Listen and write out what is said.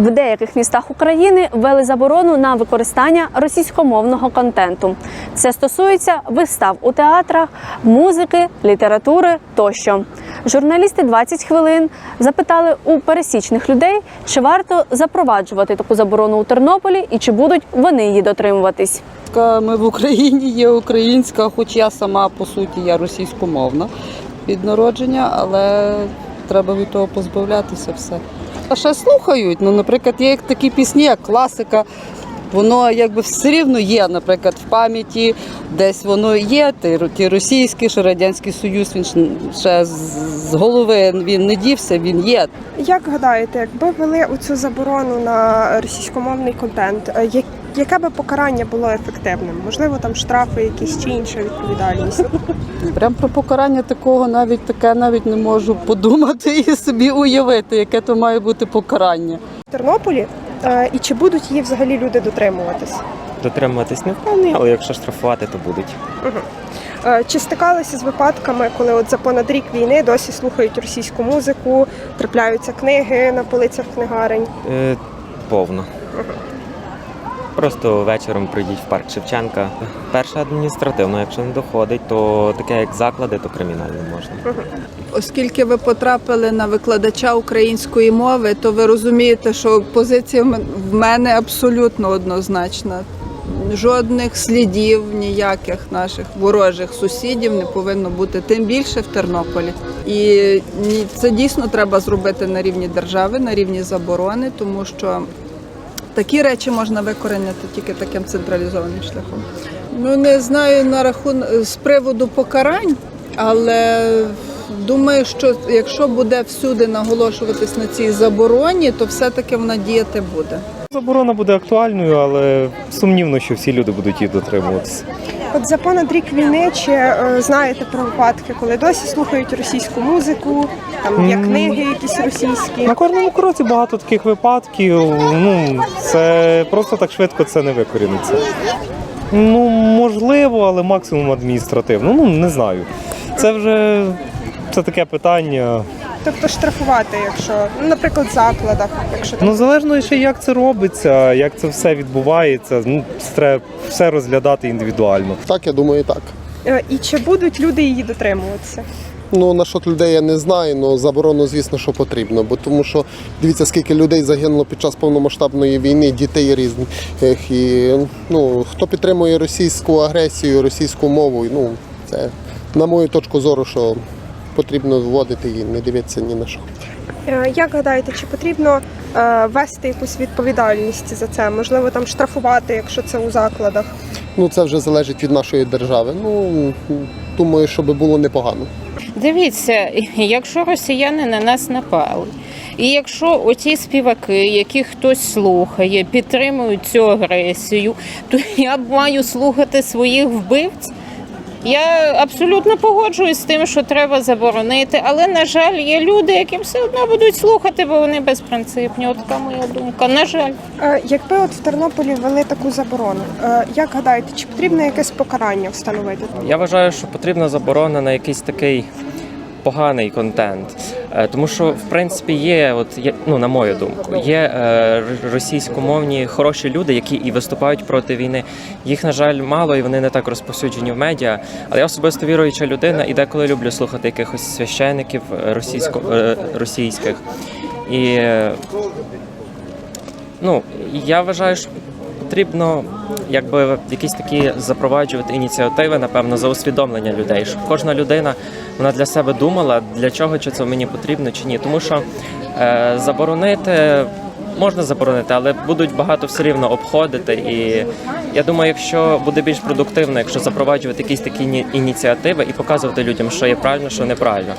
В деяких містах України ввели заборону на використання російськомовного контенту. Це стосується вистав у театрах, музики, літератури тощо. Журналісти 20 хвилин запитали у пересічних людей, чи варто запроваджувати таку заборону у Тернополі і чи будуть вони її дотримуватись. Ми в Україні є українська, хоч я сама по суті я російськомовна від народження, але треба від того позбавлятися все. А ще слухають. Ну, наприклад, є такі пісні, як класика. Воно якби все рівно є, наприклад, в пам'яті, десь воно є, ті, російські, що Радянський Союз, він ще з голови він не дівся, він є. Як гадаєте, якби ввели оцю заборону на російськомовний контент, е, яке би покарання було ефективним? Можливо, там штрафи якісь чи інша відповідальність? Прям про покарання такого навіть таке навіть не можу подумати і собі уявити, яке то має бути покарання. В Тернополі Е, і чи будуть її взагалі люди дотримуватись? Дотримуватись не впевнений, але якщо штрафувати, то будуть. Е, Чи стикалися з випадками, коли от за понад рік війни досі слухають російську музику, трапляються книги на полицях книгарень? Е, повно. Просто вечором прийдіть в парк Шевченка. Перше адміністративно, якщо не доходить, то таке як заклади, то кримінально можна. Оскільки ви потрапили на викладача української мови, то ви розумієте, що позиція в мене абсолютно однозначна. Жодних слідів ніяких наших ворожих сусідів не повинно бути, тим більше в Тернополі. І це дійсно треба зробити на рівні держави, на рівні заборони, тому що такі речі можна викоренити тільки таким централізованим шляхом. Ну не знаю на рахун з приводу покарань, але думаю, що якщо буде всюди наголошуватись на цій забороні, то все-таки вона діяти буде. Заборона буде актуальною, але сумнівно, що всі люди будуть її дотримуватися. От за понад рік війни чи е, знаєте про випадки, коли досі слухають російську музику, там є книги якісь російські? На кожному кроці багато таких випадків. Ну це просто так швидко це не викоріниться. Ну можливо, але максимум адміністративно. Ну не знаю. Це вже це таке питання. Тобто штрафувати, якщо, ну, наприклад, в закладах, якщо Ну залежно ще як це робиться, як це все відбувається. Ну це треба все розглядати індивідуально. Так, я думаю, так. Е, і чи будуть люди її дотримуватися? Ну насчет людей я не знаю, але заборону, звісно, що потрібно. Бо тому що дивіться, скільки людей загинуло під час повномасштабної війни, дітей різних. І ну хто підтримує російську агресію, російську мову, ну це на мою точку зору, що потрібно вводити її, не дивитися ні на що. Е, Як гадаєте, чи потрібно е, ввести якусь відповідальність за це? Можливо, там штрафувати, якщо це у закладах? Ну це вже залежить від нашої держави. Ну думаю, що би було непогано. Дивіться, якщо росіяни на нас напали, і якщо оці співаки, яких хтось слухає, підтримують цю агресію, то я маю слухати своїх вбивць. Я абсолютно погоджуюсь з тим, що треба заборонити, але на жаль, є люди, які все одно будуть слухати, бо вони безпринципні. От така моя думка. На жаль. Е, Якби от в Тернополі ввели таку заборону, е, як гадаєте, чи потрібно якесь покарання встановити? Я вважаю, що потрібна заборона на якийсь такий поганий контент. Е, Тому що, в принципі, є, от є, ну на мою думку, є е, російськомовні хороші люди, які і виступають проти війни. Їх, на жаль, мало і вони не так розповсюджені в медіа. Але я особисто віруюча людина і деколи люблю слухати якихось священиків е, російсько, російських. І ну, я вважаю, що потрібно якби якісь такі запроваджувати ініціативи, напевно, за усвідомлення людей, щоб кожна людина вона для себе думала, для чого чи це мені потрібно чи ні. Тому що е, заборонити можна заборонити, але будуть багато все рівно обходити. І я думаю, якщо буде більш продуктивно, якщо запроваджувати якісь такі іні- ініціативи і показувати людям, що є правильно, що неправильно.